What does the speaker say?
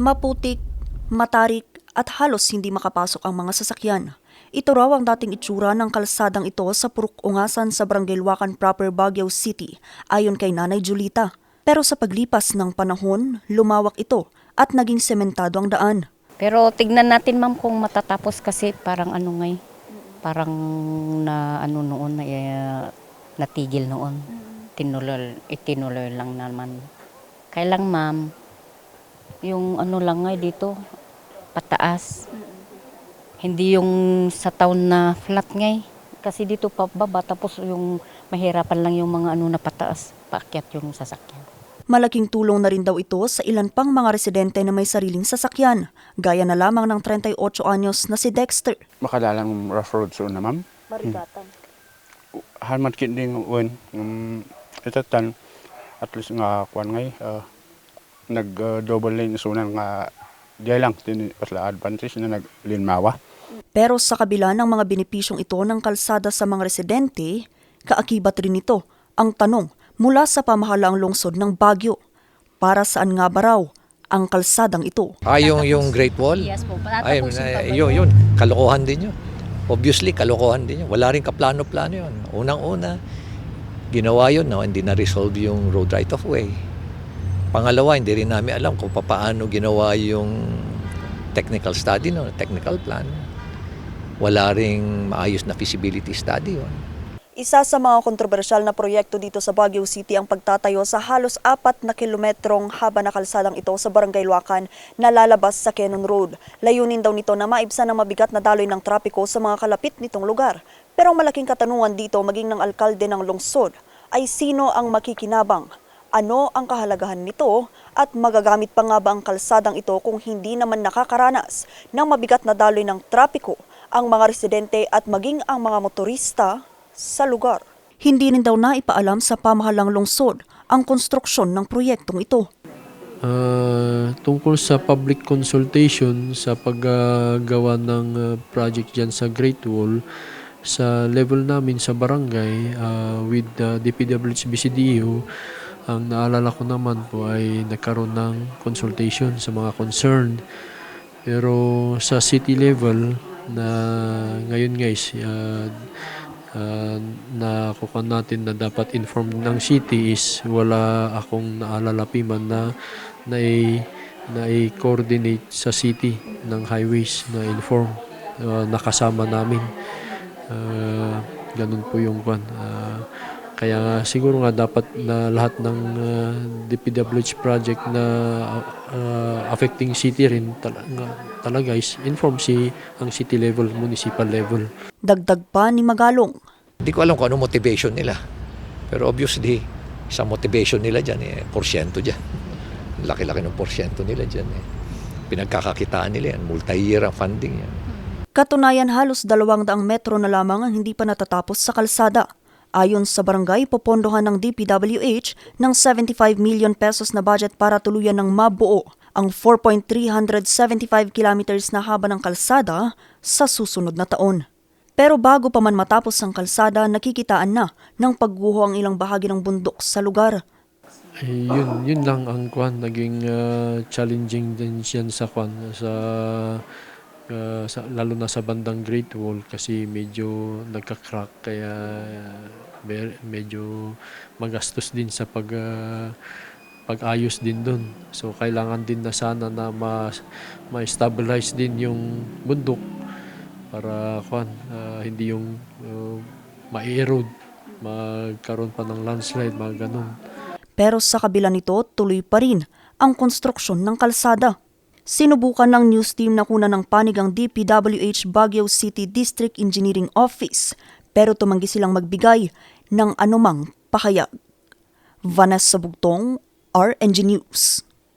Maputik, matarik at halos hindi makapasok ang mga sasakyan. Ito raw ang dating itsura ng kalsadang ito sa Purok-Ungasan sa Barangay Luacan Proper, Baguio City, ayon kay Nanay Julita. Pero sa paglipas ng panahon, lumawak ito at naging sementado ang daan. Pero tignan natin ma'am kung matatapos kasi parang ano ngay, parang na ano noon na eh, natigil noon. Tinuloy, itinuloy lang naman. Kailang ma'am, yung ano lang ngay dito, pataas. Hindi yung sa town na flat ngay. Kasi dito pa baba, tapos yung mahirapan lang yung mga ano na pataas, paakyat yung sasakyan. Malaking tulong na rin daw ito sa ilan pang mga residente na may sariling sasakyan, gaya na lamang ng 38 anyos na si Dexter. makalalang rough road so na ma'am. Marigatan. Halmat kit ding wen um, itatan at least nga kwan ngay uh, nag uh, double lane sunan nga diay lang tin pasla advantage na naglinmawa. Pero sa kabila ng mga benepisyong ito ng kalsada sa mga residente, kaakibat rin ito ang tanong mula sa pamahalaang lungsod ng Baguio. Para saan nga ba raw ang kalsadang ito? Ah, yung, yung Great Wall? Yes po, Ay, yun, yun, kalokohan din yun. Obviously, kalokohan din yun. Wala rin kaplano-plano yun. Unang-una, ginawa yun, no? hindi na-resolve yung road right of way. Pangalawa, hindi rin namin alam kung paano ginawa yung technical study, no? technical plan. Wala ring maayos na feasibility study yun. Isa sa mga kontrobersyal na proyekto dito sa Baguio City ang pagtatayo sa halos apat na kilometrong haba na kalsadang ito sa Barangay Luacan na lalabas sa Cannon Road. Layunin daw nito na maibsan ang mabigat na daloy ng trapiko sa mga kalapit nitong lugar. Pero ang malaking katanungan dito maging ng alkalde ng lungsod ay sino ang makikinabang? Ano ang kahalagahan nito at magagamit pa nga ba ang kalsadang ito kung hindi naman nakakaranas ng mabigat na daloy ng trapiko ang mga residente at maging ang mga motorista sa lugar. Hindi rin daw naipaalam sa pamahalang lungsod ang konstruksyon ng proyektong ito. Ah, tungkol sa public consultation sa paggawa ng ah, project dyan sa Great Wall, sa level namin sa barangay ah, with the DPWH BCDU, ang naalala ko naman po ay nagkaroon ng consultation sa mga concerned. Pero sa city level na ngayon guys, uh, uh, na kukuha natin na dapat informed ng city is wala akong naalala pa man na na na coordinate sa city ng highways na inform uh, nakasama namin uh, ganun po yung kwan uh, kaya nga, siguro nga dapat na lahat ng uh, DPWH project na uh, affecting city rin talaga, talaga is inform si ang city level, municipal level. Dagdag pa ni Magalong. Hindi ko alam kung ano motivation nila. Pero obviously, sa motivation nila dyan, eh, porsyento dyan. Laki-laki ng porsyento nila dyan. Eh. Pinagkakakitaan nila yan. Multi-year ang funding yan. Katunayan halos dalawang daang metro na lamang ang hindi pa natatapos sa kalsada. Ayon sa barangay, popondohan ng DPWH ng 75 million pesos na budget para tuluyan ng mabuo ang 4.375 kilometers na haba ng kalsada sa susunod na taon. Pero bago pa man matapos ang kalsada, nakikitaan na ng pagguho ang ilang bahagi ng bundok sa lugar. Eh, yun, yun lang ang kwan, naging uh, challenging din yan sa kwan, sa, uh, sa, lalo na sa bandang Great Wall kasi medyo nagka-crack kaya medyo magastos din sa pag uh, pag-ayos din doon. So kailangan din na sana na ma ma-stabilize din yung bundok para kwan, uh, hindi yung uh, ma-erode, magkaroon pa ng landslide, mga ganun. Pero sa kabila nito, tuloy pa rin ang konstruksyon ng kalsada. Sinubukan ng news team na kuna ng panig ang DPWH Baguio City District Engineering Office pero tumanggi silang magbigay ng anumang pahayag. Vanessa Bugtong, RNG News.